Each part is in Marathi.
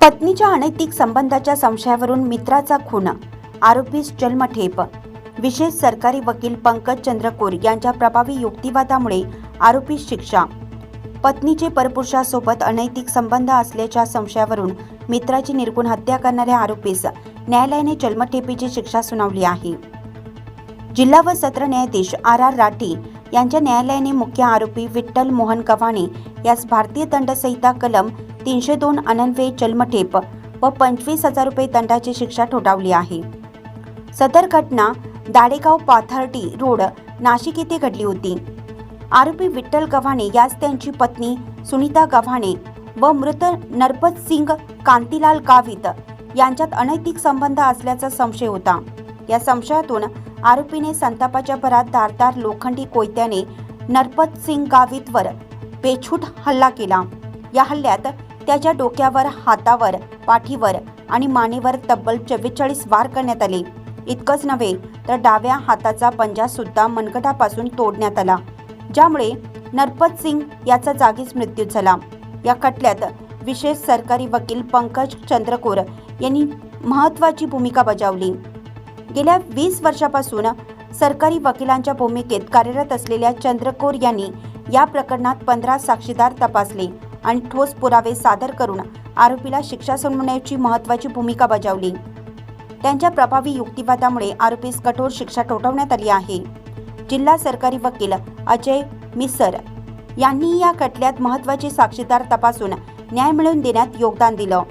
पत्नीच्या अनैतिक संबंधाच्या संशयावरून मित्राचा खून आरोपीस जन्मठेप विशेष सरकारी वकील पंकज चंद्रकोर यांच्या प्रभावी युक्तिवादामुळे आरोपीस शिक्षा. पत्नीचे परपुरुषासोबत अनैतिक संबंध असल्याच्या संशयावरून मित्राची निर्गुण हत्या करणाऱ्या आरोपीस न्यायालयाने जन्मठेपीची शिक्षा सुनावली आहे. जिल्हा व सत्र न्यायाधीश आर आर राठी यांच्या न्यायालयाने मुख्य आरोपी विठ्ठल मोहन गव्हाणे यास भारतीय दंडसंहिता कलम तीनशे दोन अनन्वये जन्मठेप व पंचवीस हजार रुपये दंडाची शिक्षा ठोठावली आहे. सदर घटना दाडेगाव पाथर्डी रोड नाशिक येथे घडली होती. आरोपी विठ्ठल गव्हाणे यास त्यांची पत्नी सुनीता गव्हाणे व मृत नरपत सिंग कांतीलाल गावित यांच्यात अनैतिक संबंध असल्याचा संशय होता. या संशयातून आरोपीने संतापाच्या भरात धारदार लोखंडी कोयत्याने नरपत सिंग गावितवर बेछूट हल्ला केला. या हल्ल्यात त्याच्या डोक्यावर हातावर पाठीवर आणि मानेवर तब्बल चव्वेचाळीस वार करण्यात आले. इतकंच नव्हे तर डाव्या हाताचा पंजा सुद्धा मनगटापासून तोडण्यात आला ज्यामुळे नरपत सिंग याचा जागीच मृत्यू झाला. या खटल्यात विशेष सरकारी वकील पंकज चंद्रकोर यांनी महत्त्वाची भूमिका बजावली. गेल्या वीस वर्षापासून सरकारी वकिलांच्या भूमिकेत कार्यरत असलेल्या चंद्रकोर यांनी या प्रकरणात पंधरा साक्षीदार तपासले आणि ठोस पुरावे सादर करून आरोपीला शिक्षा सुनावण्याची महत्त्वाची भूमिका बजावली. त्यांच्या प्रभावी युक्तिवादामुळे आरोपीस कठोर शिक्षा ठोठवण्यात आली आहे. जिल्हा सरकारी वकील अजय मिसर यांनी या खटल्यात महत्त्वाचे साक्षीदार तपासून न्याय मिळवून देण्यात योगदान दिलं.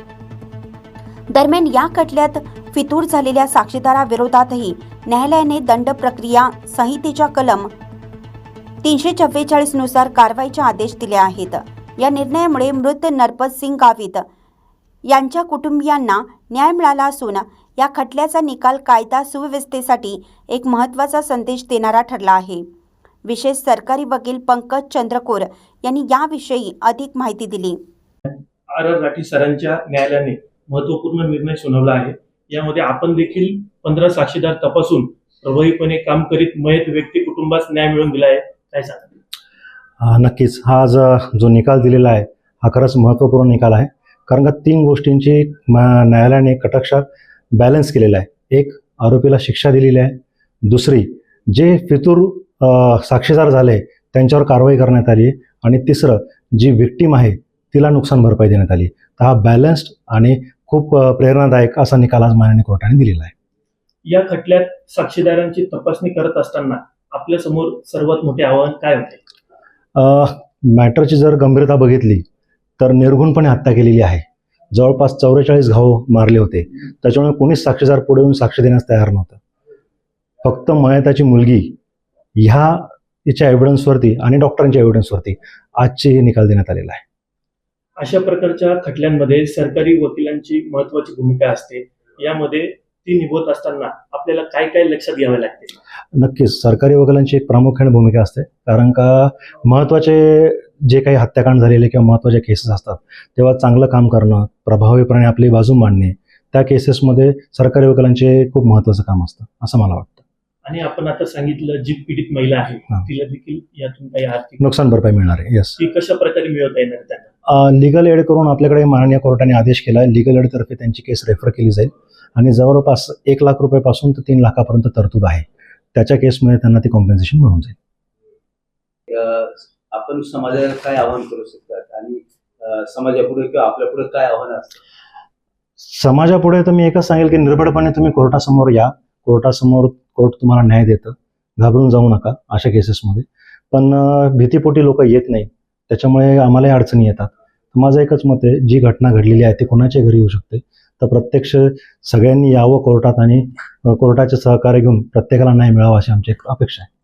दरम्यान या खटल्यात फितूर झालेल्या साक्षीदाराविरोधातही न्यायालयाने दंड प्रक्रिया संहितेच्या कलम तीनशे चव्वेचाळीसनुसार कारवाईचे आदेश दिले आहेत. या निर्णयामुळे मृत नरपत सिंग गावित यांच्या कुटुंबियांना न्याय मिळाला असून या खटल्याचा निकाल कायदा सुव्यवस्थेसाठी एक महत्त्वाचा संदेश देणारा ठरला आहे. विशेष सरकारी वकील पंकज चंद्रकोर यांनी याविषयी अधिक माहिती दिली. आर आर राठी सरांच्या न्यायालयाने महत्त्वपूर्ण निर्णय सुनावला आहे. यामध्ये आपण देखील पंधरा साक्षीदार तपासून प्रभावीपणे काम करीत मयत व्यक्ती कुटुंबास न्याय मिळवून दिला आहे काय सांगा नक्कीच. हा जो निकाल दिलेला आहे हा खरंच महत्त्वपूर्ण निकाल आहे. कारण का तीन गोष्टींची म- न्यायालयाने कटाक्षात बॅलन्स केलेला आहे. एक आरोपीला शिक्षा दिलेली आहे. दुसरी जे फितूर साक्षीदार झाले त्यांच्यावर कारवाई करण्यात आली आहे. आणि तिसरं जी विक्टीम आहे तिला नुकसान भरपाई देण्यात आली तर हा बॅलन्स्ड आणि खूप प्रेरणादायक असा निकाल आज माननीय कोर्टाने दिलेला आहे. या खटल्यात साक्षीदारांची तपासणी करत असताना आपल्यासमोर सर्वात मोठे आव्हान काय होते? मॅटरची जर गंभीरता बघितली तर निर्घुणपणे हत्या केलेली आहे. जवळपास चौवेचाळीस घाव मारले होते. त्याच्यामुळे कोणीच साक्षीदार पुढे येऊन साक्ष देण्यास तयार नव्हतं. फक्त मयताची मुलगी ह्या हिच्या एव्हिडन्सवरती आणि डॉक्टरांच्या एव्हिडन्सवरती आजचे हे निकाल देण्यात आलेला आहे. अशा प्रकारच्या खटल्यांमध्ये सरकारी वकिलांची महत्वाची भूमिका असते. यामध्ये ती निभवत असताना आपल्याला काय काय लक्षात घ्यावे लागते? नक्कीच. सरकारी वकिलांची एक प्रामुख्याने भूमिका असते. कारण का महत्त्वाचे जे काही हत्याकांड झालेले किंवा महत्त्वाचे केसेस असतात तेव्हा चांगलं काम करणं प्रभावीपणे आपली बाजू मांडणे त्या केसेसमध्ये सरकारी वकिलांचे खूप महत्त्वाचं काम असतं असं मला वाटतं. आणि आपण आता सांगितलं जी पीडित महिला आहे. तिला देखील यातून काही आर्थिक नुकसान भरपाई मिळणार आहे. येस ती कशा प्रकारे मिळवता येणार त्यांना? लिगल एड करून आपल्याकडे माननीय कोर्टाने आदेश केला आहे. लिगल एडतर्फे त्यांची केस रेफर केली जाईल. आणि जवळपास एक लाख रुपयापासून तर तीन लाखापर्यंत तरतूद आहे. त्याच्या केसमध्ये त्यांना ती कॉम्पेन्सेशन मिळून जाईल. आपण समाजाला काय आव्हान करू शकतात? आणि समाजापुढे किंवा आपल्या पुढे काय आव्हान असतं? समाजापुढे तर मी एकच सांगेल की निर्भयपणे तुम्ही कोर्टासमोर या. कोर्टासमोर कोर्ट तुम्हाला न्याय देतं. घाबरून जाऊ नका अशा केसेसमध्ये पण भीतीपोटी लोक येत नाही त्याच्यामुळे आम्हालाही अडचणी येतात. माझं एकच मत आहे जी घटना घडलेली आहे ती कोणाच्या घरी येऊ शकते? तर प्रत्यक्ष सगळ्यांनी यावं कोर्टात आणि कोर्टाचे सहकार्य घेऊन प्रत्येकाला न्याय मिळावा अशी आमची एक अपेक्षा आहे.